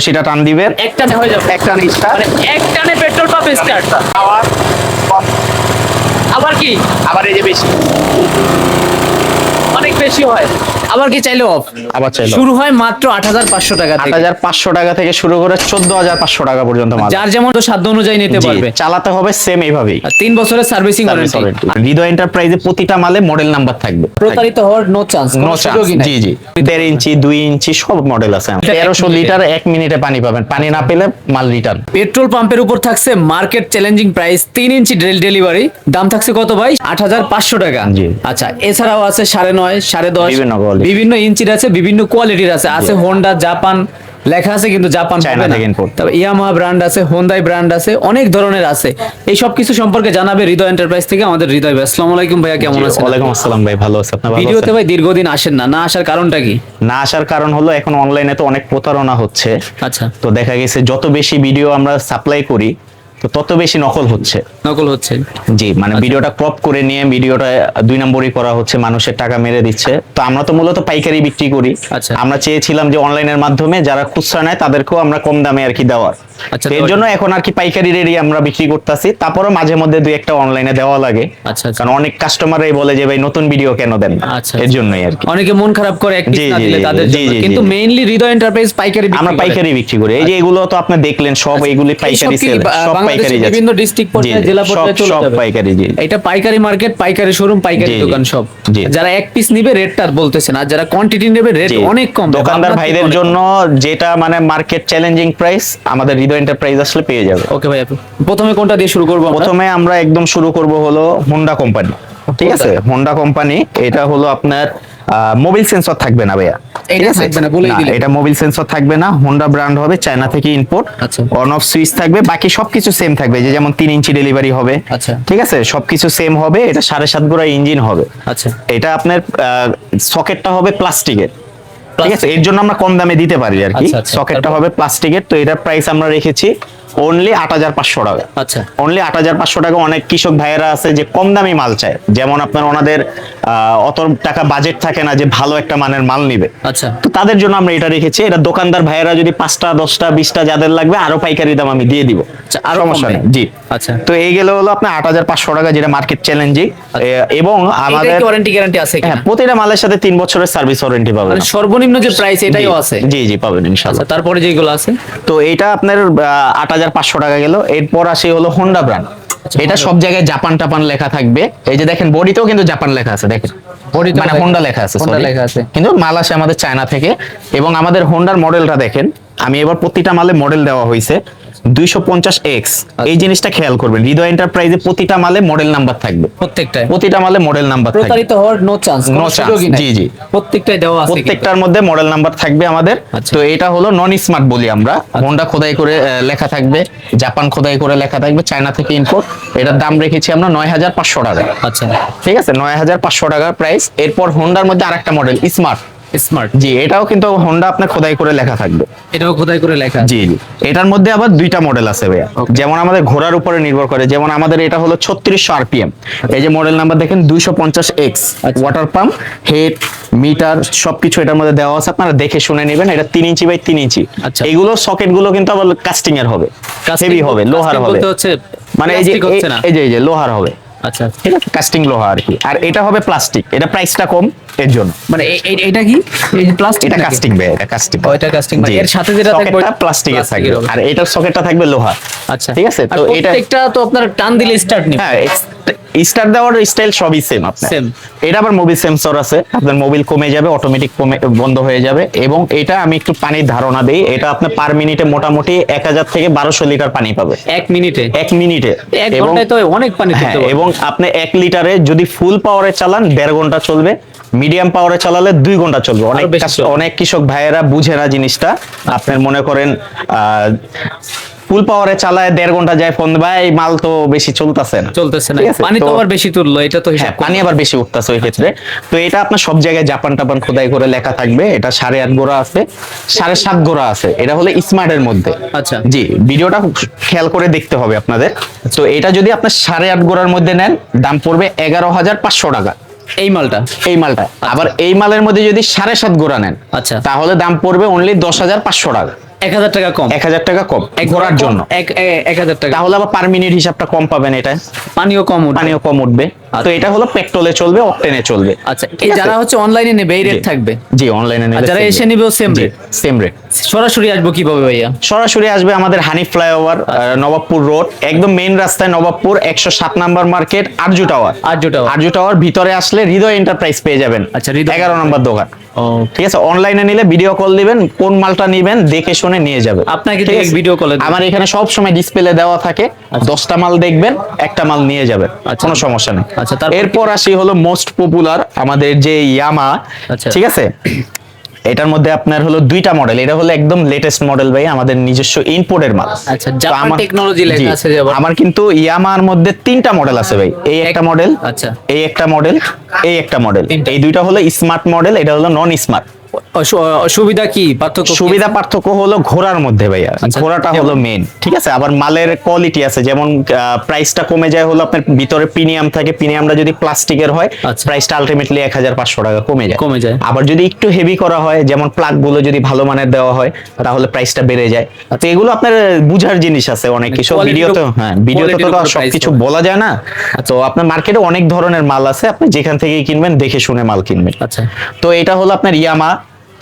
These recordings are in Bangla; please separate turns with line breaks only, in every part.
রশিটা টান দিবেন
এক টানে হয়ে যাবে।
একটা স্টার্ট
মানে এক টানে পেট্রোল পাম্প স্টার্ট
আবার
আবার কি?
আবার এই যে বেশি।
অনেক বেশি হয়। আবার কি চাইলে অফ
আবার চাইলো
শুরু হয় মাত্র আট হাজার পাঁচশো টাকা
আট
থেকে
হাজার পাঁচশো টাকা থেকে শুরু করে চোদ্দ হাজার পাঁচশো টাকা পর্যন্ত মাল।
যার যেমন সাধ্য অনুযায়ী নিতে পারবে।
চালাতে হবে সেম এইভাবেই।
আর তিন বছরের সার্ভিসিং ওয়ারেন্টি।
হৃদয় এন্টারপ্রাইজে প্রতিটা মালে মডেল নাম্বার থাকবে।
প্রতারিত হওয়ার নো চান্স
নো চান্স জি জি। দেড় ইঞ্চি দুই ইঞ্চি সব মডেল আছে।
এটা এক
তেরোশো
মিনিটে।
লিটার এক মিনিটে পানি পাবেন। পানি না পেলে মাল রিটার্ন
পেট্রোল পাম্পের উপর থাকছে মার্কেট চ্যালেঞ্জিং প্রাইস তিন ইঞ্চি ডেল ডেলিভারি। দাম থাকছে কত ভাই? আট হাজার পাঁচশো টাকা।
জি।
আচ্ছা এছাড়াও আছে সাড়ে নয় সাড়ে দশ।
বিভিন্ন
বিভিন্ন ইঞ্চির আছে বিভিন্ন কোয়ালিটির আছে। আছে হোন্ডা জাপান লেখা আছে কিন্তু জাপান
চায়না থেকে import।
তবে ইয়ামাহা ব্র্যান্ড আছে হোন্ডাই ব্র্যান্ড আছে অনেক ধরনের আছে। এই সব কিছু সম্পর্কে জানাবে হৃদয় এন্টারপ্রাইজ থেকে। আমাদের হৃদয় ভাই আসসালামু আলাইকুম ভাইয়া কেমন আছেন?
ওয়ালাইকুম আসসালাম ভাই ভালো আছে আপনার
ভিডিওতে
আছেন?
ভাই দীর্ঘদিন আসেন না। না আসার কারণটা কি?
না আসার কারণ হলো এখন অনলাইনে তো অনেক প্রতারণা হচ্ছে।
আচ্ছা।
তো দেখা গেছে যত বেশি ভিডিও আমরা সাপ্লাই করি তো তত বেশি নকল হচ্ছে।
নকল হচ্ছে।
জি মানে ভিডিওটা ক্রপ করে নিয়ে ভিডিওটা দুই নম্বরই করা হচ্ছে মানুষের টাকা মেরে দিচ্ছে। তো আমরা তো মূলত পাইকারি বিক্রি করি।
আচ্ছা।
আমরা চেয়েছিলাম যে অনলাইনের মাধ্যমে যারা খুচরা নেয় তাদেরকেও আমরা কম দামে আর কি দেওয়ার।
আচ্ছা,
এর জন্য এখন আর কি পাইকারি আমরা বিক্রি করতেছি। তারপরও মাঝে মধ্যে দুই একটা অনলাইনে দেওয়া লাগে।
আচ্ছা, আচ্ছা।
কারণ অনেক কাস্টমারই বলে যে ভাই নতুন ভিডিও কেন দেন?
আচ্ছা,
এর জন্যই আর কি।
অনেকে মন খারাপ করে এক
জি,
না দিলে তাদের জন্য। কিন্তু মেইনলি হৃদয় এন্টারপ্রাইজ পাইকারি বিক্রি
আমরা পাইকারি বিক্রি করি। এই যে এগুলো তো আপনি দেখলেন সব এগুলি পাইকারি সেল সব পাইকারি যাচ্ছে
বিভিন্ন ডিস্ট্রিক্ট পর্যায়ে জেলা পর্যায়ে চলে
সব পাইকারি জি।
এটা পাইকারি মার্কেট পাইকারি শোরুম পাইকারি। দোকান সব। যারা এক পিস নিবে রেটটা বলতেছেন। আর যারা কোয়ান্টিটি নেবে রেট অনেক কম।
দোকানদার ভাইদের জন্য যেটা মানে মার্কেট চ্যালেঞ্জিং প্রাইস আমাদের হৃদয় এন্টারপ্রাইজ আসলে পেয়ে যাবে।
ওকে ভাই আপু প্রথমে কোনটা দিয়ে শুরু করব?
প্রথমে আমরা একদম শুরু করব হলো হোন্ডা কোম্পানি ঠিক আছে? হোন্ডা কোম্পানি এটা হলো আপনার মোবাইল সেন্সর থাকবে না ভাইয়া। ঠিক
এটা
আছে?
থাকবে না, বলেই
না, এটা মোবাইল সেন্সর থাকবে না। হোন্ডা ব্র্যান্ড হবে চায়না থেকে ইম্পোর্ট
আচ্ছা।
অন অফ সুইচ থাকবে বাকি সবকিছু সেম থাকবে। যে যেমন তিন ইঞ্চি ডেলিভারি হবে।
আচ্ছা।
ঠিক আছে? সবকিছু সেম হবে এটা সাড়ে সাত গোড়া ইঞ্জিন হবে।
আচ্ছা।
এটা আপনার সকেটটা হবে প্লাস্টিকের ঠিক আছে? এর জন্য আমরা কম দামে দিতে পারি আর কি।
আচ্ছা, আচ্ছা।
সকেটটা হবে প্লাস্টিকের তো এটার প্রাইস আমরা রেখেছি অনলি আট হাজার পাঁচশো টাকা।
আচ্ছা।
অনলি আট হাজার পাঁচশো টাকা অনেক কৃষক ভাইয়েরা আছে যে কম দামি মাল চায়। যেমন আপনার ওনাদের অত টাকা বাজেট থাকে না যে ভালো একটা মানের মাল নিবে।
আচ্ছা।
তো তাদের জন্য আমরা এটা রেখেছি। এটা দোকানদার ভাইয়েরা যদি পাঁচটা দশটা বিশটা যাদের লাগবে আরও পাইকারি দাম আমি দিয়ে দিব।
আচ্ছা, আরও
সমস্যা নেই? জি।
আচ্ছা।
তো এই গেলে হলো আপনার আট হাজার পাঁচশো টাকা যেটা মার্কেট চ্যালেঞ্জিং এবং
আমাদের ওয়ারেন্টি গ্যারান্টি আছে
হ্যাঁ প্রতিটা মালের সাথে তিন বছরের সার্ভিস ওয়ারেন্টি পাবেন
মানে সর্বনিম্ন যে প্রাইস এটাইও আছে?
জি জি পাবেন ইনশাআল্লাহ।
আচ্ছা তারপরে যেগুলো আছে?
তো এটা আপনার আট হাজার পাঁচশো টাকা গেল। এরপর আসে হলো হোন্ডা ব্র্যান্ড এটা সব জায়গায় জাপান টাপান লেখা থাকবে। এই যে দেখেন বডিতেও কিন্তু জাপান লেখা আছে দেখেন। মানে
লেখা-
হোন্ডা লেখা আছে
হোন্ডা লেখা আছে।
কিন্তু মাল আসে আমাদের চায়না থেকে। এবং আমাদের হোন্ডার মডেলটা দেখেন। আমি এবার প্রতিটা মালে মডেল দেওয়া হয়েছে দুইশো পঞ্চাশ এক্স এই জিনিসটা খেয়াল করবেন হৃদয় এন্টারপ্রাইজে প্রতিটা মালে মডেল নাম্বার থাকবে।
প্রত্যেকটাই
প্রতিটা মালে মডেল নাম্বার থাকবে।
প্রতারিত হওয়ার নো চান্স
No chance, জি, জি।
প্রত্যেকটাই দেওয়া আছে
প্রত্যেকটার মধ্যে মডেল নাম্বার থাকবে আমাদের।
আচ্ছা।
তো এটা হলো নন স্মার্ট বলি আমরা। হোন্ডা খোদাই করে লেখা থাকবে জাপান খোদাই করে লেখা থাকবে চায়না থেকে ইম্পোর্ট এটার দাম রেখেছি আমরা নয় হাজার পাঁচশো টাকা।
আচ্ছা।
ঠিক আছে? নয় হাজার পাঁচশো টাকার প্রাইস এরপর হোন্ডার মধ্যে আরেকটা মডেল স্মার্ট
স্মার্ট
জি এটাও কিন্তু হোন্ডা আপনার খোদাই করে লেখা থাকবে।
এটাও খোদাই করে লেখা
জি জি। এটার মধ্যে আবার দুইটা মডেল আছে ভাইয়া। যেমন আমাদের ঘোড়ার উপরে নির্ভর করে যেমন আমাদের এটা হলো ছত্রিশশো আরপিএম। এই যে মডেল নাম্বার দেখেন দুইশো পঞ্চাশ এক্স
আচ্ছা।
ওয়াটার পাম্প হেড মিটার সবকিছু এটার মধ্যে দেওয়া আছে। আপনারা দেখে শুনে নেবেন এটা তিন ইঞ্চি বাই তিন ইঞ্চি।
আচ্ছা।
এইগুলো সকেটগুলো কিন্তু আবার কাস্টিং এর হবে। হেভি হবে লোহার হবে।
বলতে হচ্ছে
মানে এই যে এই যে লোহার হবে।
আচ্ছা।
ঠিক আছে? কাস্টিং লোহা আর কি। আর এটা হবে প্লাস্টিক এটা প্রাইসটা কম। এর জন্য।
মানে এটা কি? প্লাস্টিক
এটা কাস্টিং এটা কাস্টিং
ও, এটা ভাই। এর সাথে যেটা থাকবে
প্লাস্টিকের
এর
থাকবে। আর এটার সকেটটা থাকবে লোহা
আচ্ছা।
ঠিক আছে? তো এটা
প্রত্যেকটা তো আপনার টান দিলে স্টার্ট নিবে।
হ্যাঁ স্টার দেওয়ার স্টাইল সবই সেম আপনার। এটা আবার মোবিল সেন্সর আছে। আপনার মোবিল কমে যাবে অটোমেটিক কমে বন্ধ হয়ে যাবে। এবং এটা আমি একটু পানির ধারণা দেই। এটা আপনার পার মিনিটে মোটামুটি এক হাজার থেকে বারোশো লিটার পানি পাবে।
এক মিনিটে
এক মিনিটে এবং
অনেক পানি
হ্যাঁ এবং আপনি এক লিটারে যদি ফুল পাওয়ারে চালান দেড় ঘণ্টা চলবে। মিডিয়াম পাওয়ারে চালালে দুই ঘণ্টা চলবে। অনেক। অনেক কৃষক ভাইয়েরা বুঝে না জিনিসটা। আপনার মনে করেন ফুল পাওয়ারে চালায় দেড় ঘণ্টা যায় ফোন ভাই মাল তো বেশি চলতেছে না।
চলতেছে না। পানি তো আবার বেশি তুললো এটা তো
হ্যাঁ
হিসাব
পানি আবার বেশি উঠতেছে ওই ক্ষেত্রে। তো এটা আপনার সব জায়গায় জাপান টাপান খোদাই করে লেখা থাকবে। এটা সাড়ে আট গোড়া আছে সাড়ে সাত গোড়া আছে। এটা হলো স্মার্টের মধ্যে।
আচ্ছা।
জি ভিডিওটা খেয়াল করে দেখতে হবে আপনাদের। তো এটা যদি আপনার সাড়ে আট গোড়ার মধ্যে নেন দাম পড়বে এগারো হাজার পাঁচশো টাকা।
এই মালটা
এই মালটা। আবার এই মালের মধ্যে যদি সাড়ে সাত গোড়া নেন
আচ্ছা।
তাহলে দাম পড়বে অনলি দশ হাজার পাঁচশো টাকা।
এক হাজার টাকা কম।
এক হাজার টাকা কম ঘোরার জন্য।
এক হাজার টাকা।
তাহলে আবার পার মিনিট হিসাবটা কম পাবেন এটা
পানিও কম।
পানিও কম উঠবে। তো এটা হলো পেট্রোলে চলবে অকটেনে চলবে।
আচ্ছা এই যারা হচ্ছে অনলাইনে নেবে এই রেট থাকবে?
জি অনলাইনে
আর যারা এসে নিবেও সেম রেট
সেম রেট
সরাসরি আসব কীভাবে ভাইয়া?
সরাসরি আসবে আমাদের হানি ফ্লাইওভার নবাবপুর রোড একদম মেইন রাস্তায় নবাবপুর একশো সাত number market Arzu tower
Arzu tower.
Arzu tower ভিতরে আসলে হৃদয় এন্টারপ্রাইজ পেয়ে যাবেন।
আচ্ছা, হৃদয়
এগারো নম্বর দোকান।
ও
ঠিক আছে? অনলাইনে নিলে ভিডিও কল দিবেন কোন মালটা নিবেন দেখে শুনে নিয়ে যাবেন
আপনাকে এ দিবেন।
আমার এখানে সব সময় ডিসপ্লে দেওয়া থাকে। দশটা মাল দেখবেন একটা মাল নিয়ে যাবেন
আচ্ছা।
কোনো সমস্যা নেই।
আচ্ছা, তারপর
এরপর আসি হলো মোস্ট পপুলার আমাদের যে ইয়ামা
আচ্ছা।
ঠিক আছে? এটার মধ্যে আপনার হলো দুইটা মডেল এটা হলো একদম লেটেস্ট মডেল ভাই আমাদের নিজস্ব ইনপোর্টের মাল।
আচ্ছা, জাপান technology লেখা আছে যে
আমার কিন্তু ইয়ামার মধ্যে তিনটা মডেল আছে ভাই। এই একটা মডেল
আচ্ছা।
এই একটা মডেল এই একটা মডেল এই দুইটা হলো স্মার্ট মডেল এটা হলো নন স্মার্ট
অসুবিধা কি? পার্থক্য?
সুবিধা পার্থক্য হলো ঘোরার মধ্যে ভাইয়া।
আচ্ছা,
ঘোরাটা হলো মেন ঠিক আছে? আবার মালের কোয়ালিটি আছে যেমন প্রাইসটা কমে যায় হলো আপনার ভিতরে প্রিমিয়াম থাকে প্রিমিয়ামটা যদি প্লাস্টিকের হয়
আচ্ছা।
প্রাইসটা আলটিমেটলি এক হাজার পাঁচশো টাকা কমে যায়।
কমে যায়।
আবার যদি একটু হেভি করা হয় যেমন প্লাগগুলো যদি ভালো মানের দেওয়া হয় তাহলে প্রাইসটা বেড়ে যায়। তো এগুলো আপনার বুঝার জিনিস আছে অনেক কিছু।
Quality-র
ভিডিওতে হ্যাঁ ভিডিওতে তো সবকিছু বলা যায় না। তো আপনার মার্কেটে অনেক ধরনের মাল আছে আপনি যেখান থেকেই কিনবেন দেখে শুনে মাল কিনবেন।
আচ্ছা।
তো এটা হলো আপনার ইয়ামা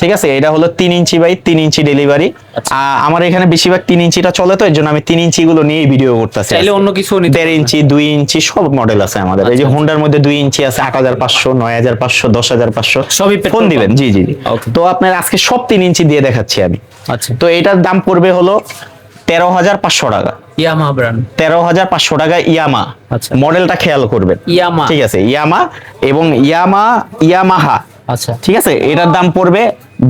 ঠিক আছে? এটা হলো তিন ইঞ্চি বাই তিন ইঞ্চি ডেলিভারি
আচ্ছা।
আমার এখানে বেশিরভাগ তিন ইঞ্চিটা চলে তো এর জন্য আমি তিন ইঞ্চি গুলো নিয়েই ভিডিও করতেছি
চাইলে অন্য কিছু
দেড় ইঞ্চি দুই ইঞ্চি সব মডেল আছে আমাদের। এই যে
আচ্ছা।
হোন্ডার মধ্যে দুই ইঞ্চি আছে আট হাজার পাঁচশো নয় হাজার পাঁচশো দশ হাজার পাঁচশো।
সবই
ফোন দিবেন। জি জি. তো আপনার আজকে সব তিন ইঞ্চি দিয়ে দেখাচ্ছি আমি।
আচ্ছা।
তো এটার দাম পড়বে হলো তেরো হাজার পাঁচশো টাকা।
ইয়ামা ব্র্যান্ড
তেরো হাজার পাঁচশো টাকা ইয়ামা।
আচ্ছা।
মডেলটা খেয়াল করবেন।
ইয়ামা।
ঠিক আছে ইয়ামা এবং ইয়ামা ইয়ামাহা।
আচ্ছা।
ঠিক আছে? এটার দাম পড়বে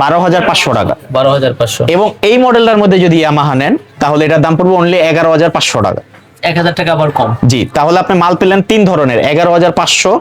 বারো হাজার পাঁচশো টাকা।
বারো হাজার পাঁচশো।
এবং এই মডেলটার মধ্যে যদি ইয়ামাহা নেন তাহলে এটার দাম পড়বে অনলি এগারো হাজার পাঁচশো টাকা।
এক হাজার টাকা আবার কম।
জি তাহলে আপনি মাল পেলেন তিন ধরনের এগারো হাজার পাঁচশো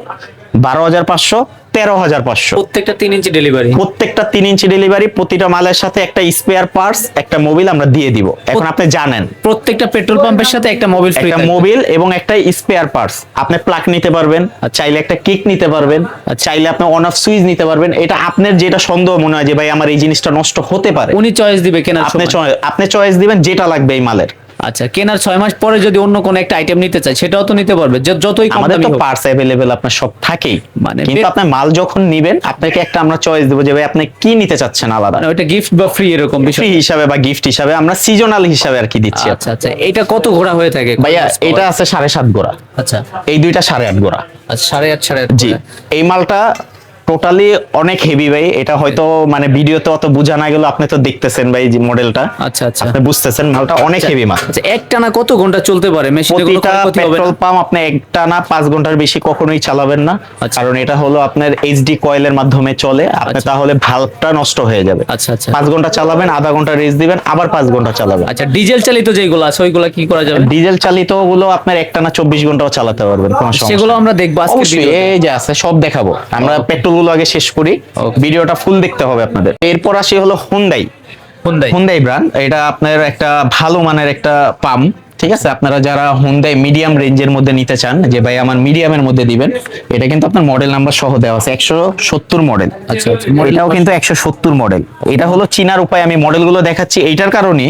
বারো হাজার পাঁচশো তেরো হাজার পাঁচশো।
প্রত্যেকটা তিন ইঞ্চি ডেলিভারি
প্রত্যেকটা তিন ইঞ্চি ডেলিভারি প্রতিটা মালের সাথে একটা স্পেয়ার পার্টস একটা মোবিল আমরা দিয়ে দিব। এখন আপনি জানেন।
প্রত্যেকটা পেট্রোল পাম্পের সাথে একটা মোবাইল ফ্রি
একটা মোবিল এবং একটা স্পেয়ার পার্টস আপনি প্লাগ নিতে পারবেন চাইলে একটা কিক নিতে পারবেন চাইলে আপনি অন অফ সুইচ নিতে পারবেন। এটা আপনার যেটা সন্দেহ মনে হয় যে ভাই আমার এই জিনিসটা নষ্ট হতে পারে।
উনি চয়েস দিবে কেনার
আপনি আপনি চয়েস দিবেন যেটা লাগবে এই মালের।
আচ্ছা কেনার ছয় মাস পরে যদি অন্য কোনো একটা আইটেম নিতে চাই সেটাও তো নিতে পারবে। যে- যতই কম
আমাদের
দামি
তো
হোক।
পার্টস অ্যাভেলেবেল আপনার সব থাকেই।
মানে
কিন্তু আপনি মাল যখন নিবেন আপনাকে একটা আমরা চয়েস দেবো যে ভাই আপনি কি নিতে চাচ্ছেন আলাদা?
মানে ওইটা গিফট বা ফ্রি এরকম বিষয়
ফ্রি হিসাবে বা গিফট হিসাবে আমরা সিজনাল হিসাবে আর কি দিচ্ছি
আচ্ছা আচ্ছা এটা কত ঘোড়া হয়ে থাকে
ভাইয়া এটা আছে সাড়ে সাত গোড়া
আচ্ছা।
এই দুইটা সাড়ে আট গোড়া
আচ্ছা সাড়ে আট সাড়ে আট
জি। এই মালটা টোটালি অনেক হেভি ভাই। এটা হয়তো মানে ভিডিওতে অত বোঝা না গেল আপনি তো দেখতেছেন ভাই যে মডেলটা
আচ্ছা আচ্ছা।
আপনি বুঝতেছেন মালটা অনেক হেভি মাল।
আচ্ছা একটানা কত ঘণ্টা চলতে পারে? মেশিনে কোনো
প্রতিটা
হবে
পেট্রোল পাম্প আপনি একটা না পাঁচ ঘণ্টার বেশি কখনোই চালাবেন না।
আচ্ছা।
কারণ এটা হলো আপনার এইচডি কয়েলের মাধ্যমে চলে। আপনি
আচ্ছা।
তাহলে ভাল্বটা নষ্ট হয়ে যাবে।
আচ্ছা আচ্ছা।
পাঁচ ঘণ্টা চালাবেন আধা ঘণ্টা রেস্ট দিবেন আবার পাঁচ ঘণ্টা চালাবেন।
আচ্ছা ডিজেল চালিত যেগুলো আছে ওইগুলো কি করা যাবে?
ডিজেল চালিতগুলো আপনার একটা না চব্বিশ ঘন্টাও চালাতে পারবেন কোনো সমস্যা
সেগুলো আমরা দেখব আজকে
এই যে আছে সব দেখাবো। আমরা পেট্রোল গুলো আগে শেষ করি। ভিডিওটা ফুল দেখতে হবে আপনাদের। এরপর আসি হলো হুন্ডাই
হুন্ডাই
হুন্ডাই ব্র্যান্ড এটা আপনার একটা ভালো মানের একটা পাম্প ঠিক আছে? আপনারা যারা হুন্ডাই মিডিয়াম রেঞ্জের মধ্যে নিতে চান যে ভাই আমার মিডিয়ামের মধ্যে দিবেন এটা কিন্তু আপনার মডেল নাম্বার সহ দেওয়া আছে একশো সত্তর মডেল
আচ্ছা আচ্ছা।
এটাও কিন্তু একশো সত্তর মডেল এটা হলো চিনার উপায় আমি মডেলগুলো দেখাচ্ছি। এইটার কারণে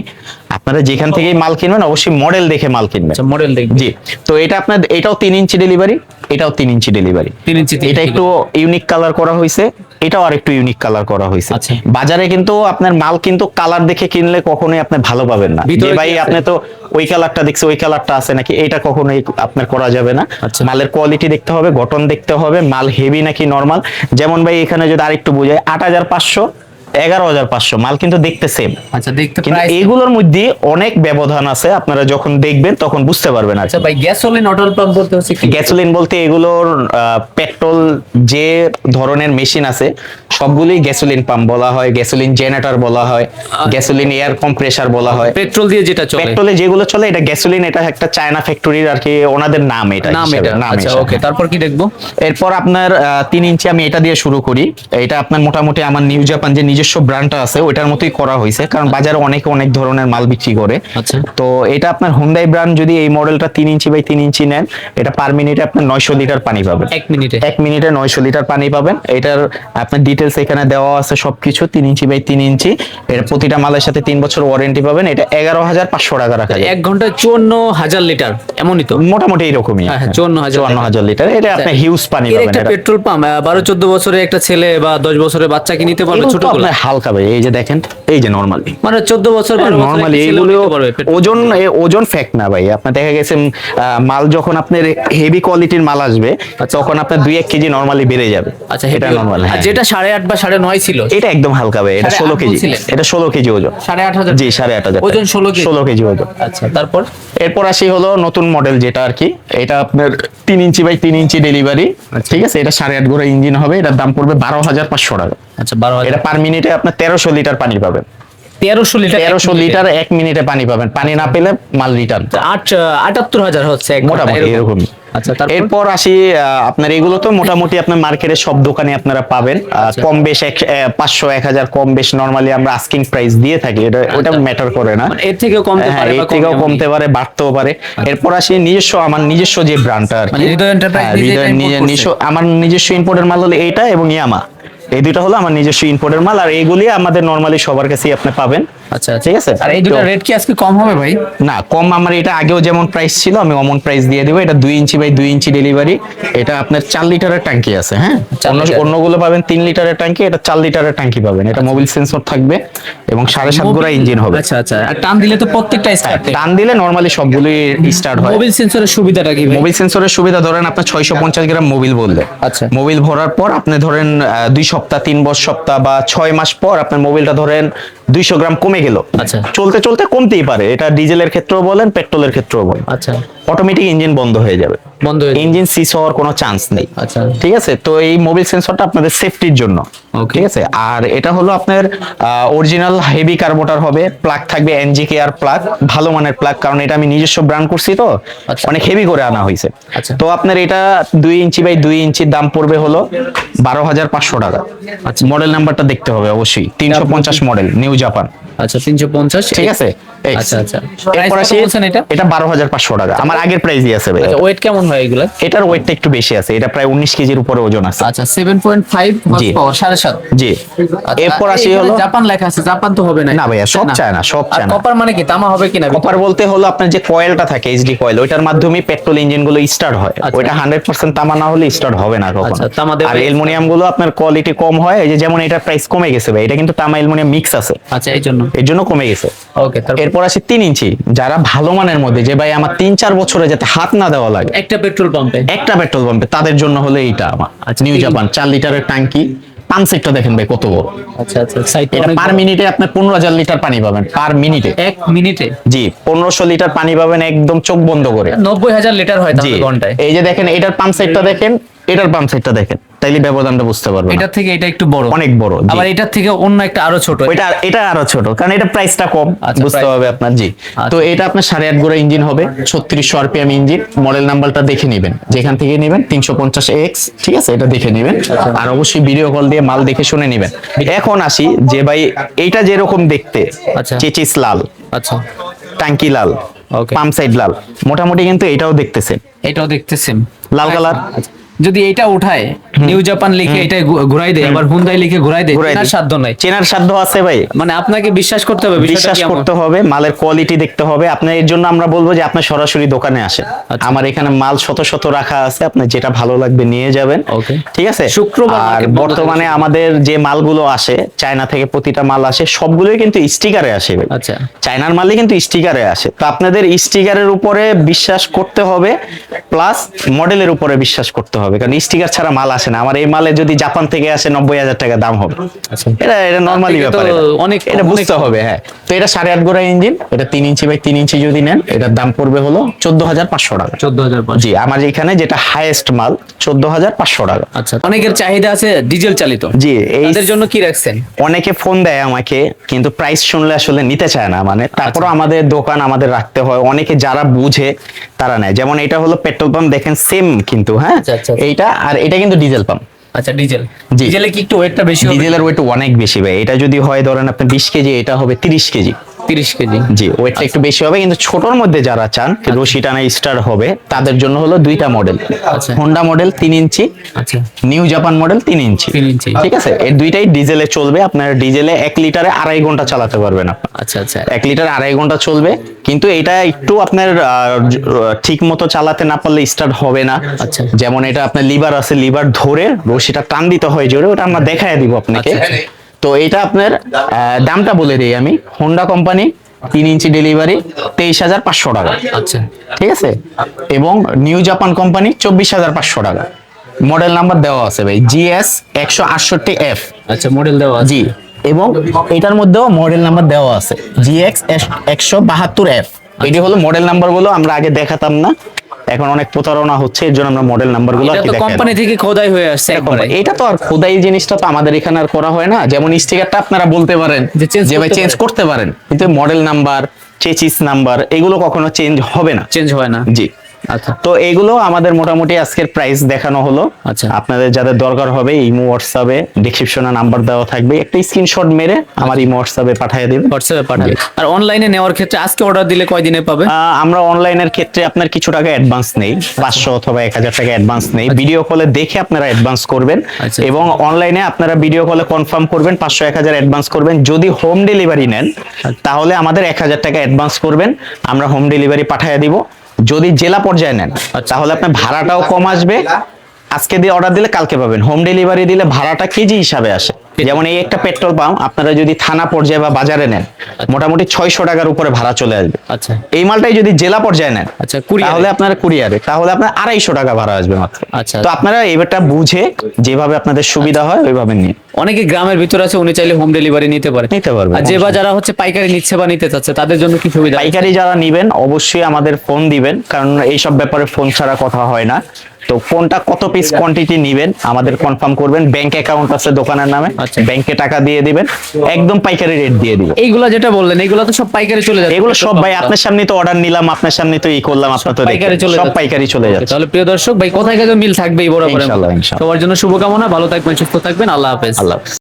আপনারা যেখান থেকেই মাল কিনবেন অবশ্যই মডেল দেখে মাল কিনবেন।
আচ্ছা মডেল দেখবি
জি। তো এটা আপনার এটাও তিন ইঞ্চি ডেলিভারি এটাও তিন ইঞ্চি ডেলিভারি
তিন ইঞ্চি
এটা একটু ইউনিক কালার করা হয়েছে এটাও আর একটু ইউনিক কালার করা হয়েছে।
আচ্ছা।
বাজারে কিন্তু আপনার মাল কিন্তু কালার দেখে কিনলে কখনোই আপনি ভালো পাবেন না। যে ভাই আপনি তো ওই কালারটা দেখছে ওই কালারটা আছে নাকি এটা কখনোই আপনার করা যাবে না।
আচ্ছা।
মালের কোয়ালিটি দেখতে হবে গঠন দেখতে হবে মাল হেভি নাকি নরমাল যেমন ভাই এখানে যদি আরেকটু বোঝায় আট হাজার পাঁচশো এগারো হাজার পাঁচশো। মাল কিন্তু দেখতে সেম
আচ্ছা দেখতে
কিন্তু এইগুলোর মধ্যে অনেক ব্যবধান আছে। আপনারা যখন দেখবেন তখন বুঝতে পারবেন
আচ্ছা ভাই গ্যাসোলিন অটল পাম্প বলতে হচ্ছে
গ্যাসোলিন বলতে এগুলোর পেট্রোল যে ধরনের মেশিন আছে সবগুলোই গ্যাসোলিন পাম্প বলা হয় গ্যাসোলিন জেনারেটর বলা হয় গ্যাসোলিন এয়ার কম্প্রেসার বলা হয়।
পেট্রোল দিয়ে যেটা চলে।
পেট্রোলে যেগুলো চলে এটা গ্যাসোলিন এটা একটা চায়না ফ্যাক্টরির আর কি ওনাদের নাম এটা
নাম এটা। আচ্ছা ওকে তারপর কি দেখব?
এরপর আপনার তিন ইঞ্চি আমি এটা দিয়ে শুরু করি। এটা আপনার মোটামুটি আমার নিউ জাপান যে নিজস্ব নিজস্ব ব্র্যান্ডটা আছে ওইটার মতোই করা হয়েছে কারণ বাজারে অনেকে অনেক ধরনের মাল বিক্রি করে।
আচ্ছা।
তো এটা আপনার হুন্ডাই ব্র্যান্ড যদি এই মডেলটা তিন ইঞ্চি বাই তিন ইঞ্চি নেন এটা পার মিনিটে আপনার নয়শো লিটার পানি পাবেন।
এক মিনিটে
এক মিনিটে নয়শো লিটার পানি পাবেন। এটার আপনার ডিটেলস এখানে দেওয়া আছে সবকিছু তিন ইঞ্চি বাই তিন ইঞ্চি। এর প্রতিটা মালের সাথে তিন বছর ওয়ারেন্টি পাবেন। এটা এগারো হাজার পাঁচশো টাকা রাখা যায়।
এক ঘন্টায় চুয়ান্ন হাজার লিটার এমনই তো?
মোটামুটি এরকমই।
হ্যাঁ, হ্যাঁ, 54,000
চুয়ান্ন হাজার লিটার। এটা আপনি হিউজ পানি পাবেন।
একটা
এটা।
পেট্রোল পাম্প বারো চোদ্দ বছরের একটা ছেলে বা দশ বছরের বাচ্চাকে নিতে পারবে ছোট
আপনার হালকা ভাই এই যে দেখেন এই যে নর্মালি
মানে চোদ্দ বছর
নর্মালি
পেট্রোল।
ওজন ওজন ফ্যাক্ট না ভাই। আপনার দেখা গেছে মাল যখন আপনার হেভি কোয়ালিটির মাল আসবে তখন আপনার দুই এক কেজি নর্মালি বেড়ে যাবে।
আচ্ছা
এটা নর্মাল
যেটা সাড়ে আট বা সাড়ে নয় ছিল
এটা একদম হালকা ভাই এটা ষোলো কেজি এটা ষোলো কেজি ওজন।
সাড়ে আট হাজার
জি সাড়ে আট হাজার
ওজন ষোলো
ষোলো কেজি ওজন।
আচ্ছা তারপর?
এরপর আসি হলো নতুন মডেল যেটা আর কি এটা আপনার তিন ইঞ্চি বাই তিন ইঞ্চি ডেলিভারি ঠিক আছে? এটা সাড়ে আট গোড়া ইঞ্জিন হবে এটার দাম পড়বে বারো হাজার পাঁচশো টাকা।
আচ্ছা বারো
এটা পার মিনিটে আপনার তেরোশো লিটার পানি পাবেন।
তেরোশো লিটার
তেরোশো লিটার এক মিনিটে পানি পাবেন। পানি না পেলে মাল রিটার্ন
আট আটাত্তর হাজার হচ্ছে
মোটামুটি এরকমই।
আচ্ছা
এরপর আসি আপনার এগুলো তো মোটামুটি আপনার মার্কেটের সব দোকানে আপনারা পাবেন। আহ,
আচ্ছা।
কম বেশ এক পাঁচশো এক হাজার কম বেশ নর্মালি আমরা আস্কিং প্রাইস দিয়ে থাকি। এটা ওটা ম্যাটার করে না।
মানে এর থেকেও কমতে
হ্যাঁ
পারে
এর থেকেও কমতে পারে বাড়তেও পারে। এরপর আসি নিজস্ব আমার নিজস্ব যে ব্র্যান্ডটা আর কি।
মানে
হ্যাঁ। নিজস্ব আমার নিজস্ব ইম্পোর্টের মাল হলো এইটা এবং ইয়ামা। এই দুইটা হলো আমার নিজস্ব ইম্পোর্টের মাল আর এইগুলি আমাদের নর্মালি সবার কাছেই আপনি পাবেন।
আচ্ছা আচ্ছা।
ঠিক আছে?
আর এই দুটো রেট কি আজকে কম হবে ভাই?
না কম আমার এটা আগেও যেমন প্রাইস ছিল আমি অমন প্রাইস দিয়ে দেবো। এটা দুই ইঞ্চি বাই দুই ইঞ্চি ডেলিভারি এটা আপনার চার লিটারের ট্যাঙ্কি আছে হ্যাঁ? অন্য অন্যগুলো পাবেন তিন লিটারের ট্যাঙ্কি এটা চার লিটারের ট্যাঙ্কি পাবেন। এটা মোবিল সেন্সর থাকবে এবং সাড়ে সাত গোড়া ইঞ্জিন হবে।
আচ্ছা আচ্ছা। আর টান দিলে তো প্রত্যেকটা
হ্যাঁ,
স্টার্ট
টান দিলে নর্মালি সবগুলোই স্টার্ট হয়।
মোবাইল সেন্সরের সুবিধাটা কি
মোবিল সেন্সরের সুবিধা ধরেন আপনার ছয়শো পঞ্চাশ গ্রাম মোবিল বললে।
আচ্ছা।
মোবিল ভরার পর আপনি ধরেন আহ, দুই সপ্তাহ তিন বছর সপ্তাহ বা ছয় মাস পর আপনার মোবিলটা ধরেন দুইশো গ্রাম কমে গেল।
আচ্ছা।
চলতে চলতে কমতেই পারে। এটা ডিজেলের ক্ষেত্রেও বলেন পেট্রোলের ক্ষেত্রেও বলেন।
আচ্ছা।
অটোমেটিক ইঞ্জিন বন্ধ হয়ে যাবে।
বন্ধ হয়ে
ইঞ্জিন হওয়ার কোনো চান্স নেই।
আচ্ছা।
ঠিক আছে? তো এই মোবিল সেন্সরটা আপনাদের সেফটির জন্য। ঠিক আছে? আর এটা হলো আপনার অরিজিনাল হেভি কার্বোটার হবে। প্লাগ থাকবে এনজিকে আর প্লাগ ভালো মানের প্লাগ কারণ এটা আমি নিজস্ব ব্র্যান্ড করছি তো।
আচ্ছা।
অনেক হেভি করে আনা হয়েছে।
আচ্ছা।
তো আপনার এটা দুই ইঞ্চি বাই দুই ইঞ্চির দাম পড়বে হলো বারো হাজার পাঁচশো টাকা।
আচ্ছা।
মডেল নাম্বারটা দেখতে হবে অবশ্যই। তিনশো পঞ্চাশ মডেল নিউ জাপান
আচ্ছা তিনশো পঞ্চাশ।
ঠিক আছে?
আচ্ছা আচ্ছা। এটা?
বারো হাজার পাঁচশো টাকা। আমার আগের প্রাইসই আছে ভাই।
ওয়েট কেমন হয় এগুলা?
এটার ওয়েটটা একটু বেশি আছে এটা প্রায় উনিশ কেজির উপরে ওজন আছে।
আচ্ছা
জি।
পাওয়ার আচ্ছা,
এরপর আসি হলো
জাপান লেখা আছে জাপান তো হবে না
না ভাইয়া, সব চায় না, সব চায় না।
কপার মানে কি? তামা হবে কিনা?
কপার বলতে হলো আপনার যে কয়েলটা থাকে এইচডি কয়েল ওইটার মাধ্যমে পেট্রোল ইঞ্জিনগুলো স্টার্ট হয়।
আচ্ছা।
ওইটা হান্ড্রেড পার্সেন্ট তামা না হলে স্টার্ট হবে না কখনো।
আচ্ছা,
আর। অ্যালুমিনিয়ামগুলো আপনার কোয়ালিটি কম হয় এই যে যেমন এটার প্রাইস কমে গেছে ভাই এটা কিন্তু তামা অ্যালুমিনিয়াম মিক্স আছে।
আচ্ছা এই জন্য।
এর জন্য কমে গেছে।
ওকে
এরপর আসি তিন ইঞ্চি। যারা ভালো মানের মধ্যে যে ভাই আমার তিন চার বছরে যাতে হাত না দেওয়া লাগে।
একটা পেট্রোল পাম্পে
একটা পেট্রোল পাম্পে তাদের জন্য হলে এইটা
আচ্ছা,
নিউ জাপান চার লিটারের ট্যাঙ্কি। পাম্প সেটটা দেখেন ভাই কত বড়।
আচ্ছা আচ্ছা
এটা পার মিনিটে আপনি পনেরো হাজার লিটার পানি পাবেন পার মিনিটে
এক মিনিটে
জি পনেরোশো লিটার পানি পাবেন একদম চোখ বন্ধ করে।
নব্বই হাজার লিটার হয় তাহলে ঘন্টায়।
এই যে দেখেন এটার পাম্প সেটটা দেখেন এটার পাম্প সেটটা দেখেন তাইলে ব্যবধানটা বুঝতে পারবেন
এটার থেকে এটা একটু বড়।
অনেক বড়
আবার এটার থেকে অন্য একটা আরও ছোট।
ওইটা এটা আরও ছোট কারণ এটা প্রাইসটা কম
আচ্ছা,
বুঝতে হবে আপনার জি।
আচ্ছা।
তো এটা আপনার সাড়ে আট গোড়া ইঞ্জিন হবে ছত্রিশশো আরপিএম ইঞ্জিন মডেল নাম্বারটা দেখে নেবেন। যেখান থেকে নেবেন তিনশো পঞ্চাশ এক্স ঠিক আছে? এটা দেখে নেবেন। আর অবশ্যই ভিডিও কল দিয়ে মাল দেখে শুনে নেবেন। এখন আসি যে ভাই এইটা যেরকম দেখতে
আচ্ছা।
চেচিস লাল।
আচ্ছা।
টাঙ্কি লাল পাম্প সাইড লাল। মোটামুটি কিন্তু এটাও দেখতেছেন।
এটাও দেখতেছেন।
লাল কালার।
যদি এটা উঠায় নিউ জাপান লিখে এটা ঘুরাই দেয় আবার হুন্দাই লিখে ঘুরাই দেয়
দিই।
সাধ্য নাই।
চেনার সাধ্য আছে ভাই।
মানে আপনাকে বিশ্বাস করতে হবে
বিশ্বাস করতে হবে মালের কোয়ালিটি দেখতে হবে। আপনার এর জন্য আমরা বলব যে আপনি সরাসরি দোকানে আসেন।
আচ্ছা।
আমার এখানে মাল শত শত রাখা আছে আপনার যেটা ভালো লাগবে নিয়ে যাবেন।
Okay.
ঠিক আছে?
শুক্রবার
আর বর্তমানে আমাদের যে মালগুলো আসে চায়না থেকে প্রতিটা মাল আসে সবগুলোই কিন্তু স্টিকারে আসে ভাই।
আচ্ছা।
চায়নার মালই কিন্তু স্টিকারে আসে। তো আপনাদের স্টিকারের উপরে বিশ্বাস করতে হবে প্লাস মডেলের উপরে বিশ্বাস করতে হবে। কারণ স্টিকার ছাড়া মাল আসে না। আমার এই মালে যদি জাপান থেকে আসে নব্বই হাজার টাকা দাম হবে।
আচ্ছা।
এটা এটা নর্মালি ব্যাপার
অনেক-
এটা বুঝতে হবে হ্যাঁ। তো এটা সাড়ে আট গোড়া ইঞ্জিন এটা তিন ইঞ্চি বাই তিন ইঞ্চি যদি নেন এটার দাম পড়বে হলো চোদ্দ হাজার পাঁচশো টাকা।
চোদ্দ হাজার
জি আমার এখানে যেটা হাইয়েস্ট মাল চোদ্দ হাজার পাঁচশো টাকা।
আচ্ছা অনেকের চাহিদা আছে ডিজেল চালিত।
জি এই
তাদের জন্য কি রাখছেন?
অনেকে ফোন দেয় আমাকে কিন্তু প্রাইস শুনলে আসলে নিতে চায় না মানে তারপরও
আচ্ছা।
আমাদের দোকান আমাদের রাখতে হয়। অনেকে যারা বুঝে তারা নেয়। যেমন এটা হলো পেট্রোল পাম্প দেখেন সেম কিন্তু হ্যাঁ?
আচ্ছা।
এইটা আর এটা কিন্তু ডিজেল পাম্প
আচ্ছা ডিজেল। ডিজেলে কি একটু ওয়েটটা বেশি
ডিজেলের ওয়েট অনেক বেশি ভাই। এটা যদি হয় ধরেন আপনি বিশ কেজি এটা হবে তিরিশ কেজি।
30 কেজি।
জি ওয়েটটা একটু বেশি হবে কিন্তু ছোটর মধ্যে যারা চান রশি টানা স্টার হবে তাদের জন্য হলো দুইটা মডেল
আচ্ছা।
হোন্ডা মডেল তিন ইঞ্চি
আচ্ছা।
নিউ জাপান মডেল তিন ইঞ্চি। ঠিক আছে? এর দুইটাই ডিজেলে চলবে আপনার ডিজেলে এক লিটারে আড়াই ঘণ্টা চালাতে পারবেন আপনি।
আচ্ছা আচ্ছা।
এক লিটার আড়াই ঘণ্টা চলবে কিন্তু এটা একটু আপনার ঠিক মতো চালাতে না পারলে স্টার্ট হবে না।
আচ্ছা।
যেমন এটা আপনার লিভার আছে লিভার ধরে রশিটা টান দিতে হয় জোরে ওটা আমরা দেখায় দিব আপনাকে।
আচ্ছা।
তো এটা আপনার দামটা বলে দিই আমি। হোন্ডা কোম্পানি তিন ইঞ্চি ডেলিভারি তেইশ হাজার পাঁচশো টাকা।
আচ্ছা।
ঠিক আছে? এবং নিউ জাপান কোম্পানি চব্বিশ হাজার পাঁচশো টাকা। মডেল নাম্বার দেওয়া আছে ভাই জিএস একশো আটষট্টি এফ
আচ্ছা মডেল দেওয়া
জি। এবং এটার মধ্যেও মডেল নাম্বার দেওয়া আছে জিএক্স একশো বাহাত্তর এফ এটি হলো মডেল নাম্বারগুলো আমরা আগে দেখাতাম না। এখন অনেক প্রতারণা হচ্ছে এর জন্য আমরা মডেল নাম্বারগুলো
কি দেখাই কোম্পানি থেকে খোদাই হয়ে আসছে একবারে।
এটা তো আর খোদাই জিনিসটা তো আমাদের এখানে আর করা হয় না। যেমন স্টিকারটা আপনারা বলতে পারেন
যে চেঞ্জ
যেভাবে ভাই চেঞ্জ করতে পারেন কিন্তু মডেল নাম্বার চেচিস নাম্বার এগুলো কখনো চেঞ্জ হবে না।
চেঞ্জ হয় না।
জি। তো এগুলো আমাদের মোটামুটি আজকের প্রাইস দেখানো হলো।
আচ্ছা।
আপনাদের যাদের দরকার হবে ইমো হোয়াটসঅ্যাপে ডিসক্রিপশনে নাম্বার দেওয়া থাকবে। একটা স্ক্রিনশট মেরে আমার ইমো হোয়াটসঅ্যাপে পাঠিয়ে দিন
হোয়াটসঅ্যাপে পাঠাবে আর অনলাইনে নেওয়ার ক্ষেত্রে আজকে অর্ডার দিলে কয় দিনে পাবে?
আমরা অনলাইনের ক্ষেত্রে আপনার কিছু টাকা অ্যাডভান্স নেই। পাঁচশো অথবা এক হাজার টাকা অ্যাডভান্স নেই। ভিডিও কলে দেখে আপনারা অ্যাডভান্স করবেন।
আচ্ছা।
এবং অনলাইনে আপনারা ভিডিও কলে কনফার্ম করবেন পাঁচশো এক হাজার অ্যাডভান্স করবেন। যদি হোম ডেলিভারি নেন তাহলে আমাদের এক হাজার টাকা অ্যাডভান্স করবেন। আমরা হোম ডেলিভারি পাঠিয়ে দিব। যদি জেলা পর্যায়ে নেন তাহলে আপনার ভাড়াটাও কম আসবে। আজকে দিয়ে অর্ডার দিলে কালকে পাবেন। হোম ডেলিভারি দিলে ভাড়াটা কেজি হিসাবে আসে। যেমন এই একটা পেট্রোল পাম্প আপনারা যদি থানা পর্যায়ে বা বাজারে নেন মোটামুটি ছয়শো টাকার উপরে ভাড়া চলে আসবে।
আচ্ছা।
এই মালটাই যদি জেলা পর্যায়ে নেন
আচ্ছা?
তাহলে আপনার কুরিয়ারে তাহলে আপনার আড়াইশো টাকা ভাড়া আসবে মাত্র।
আচ্ছা।
তো আপনারা এবারটা বুঝে যেভাবে আপনাদের সুবিধা হয় ওইভাবে নিন।
অনেকে গ্রামের ভিতরে আছে উনি চাইলে হোম ডেলিভারি নিতে পারে।
নিতে পারবে,
আর যে বা যারা হচ্ছে পাইকারি নিচ্ছে বা নিতে চাচ্ছে তাদের জন্য কি সুবিধা?
পাইকারি যারা নিবেন অবশ্যই আমাদের ফোন দিবেন কারণ এইসব ব্যাপারে ফোন ছাড়া কথা হয় না। তো কোনটা কত পিস কোয়ান্টিটি নেবেন? আমাদের কনফার্ম করবেন। ব্যাংক অ্যাকাউন্ট আছে দোকানের নামে।
আচ্ছা।
ব্যাংকে টাকা দিয়ে দিবেন। একদম পাইকারি রেট দিয়ে দিব
এইগুলা যেটা বললেন এগুলো তো সব পাইকারি চলে যাবে
এগুলো সব ভাই আপনার সামনে তো অর্ডার নিলাম আপনার সামনে তো ই করলাম আপনার তো
পাইকারি চলে
সব পাইকারি চলে যাবে
তাহলে প্রিয় দর্শক ভাই কোথায় কাজে মিল থাকবে বরাবর
ইনশাআল্লাহ ইনশাল্লাহ।
সবার জন্য শুভকামনা ভালো থাকবেন সুস্থ থাকবেন আল্লাহ হাফেজ।
আল্লাহ হাফেজ।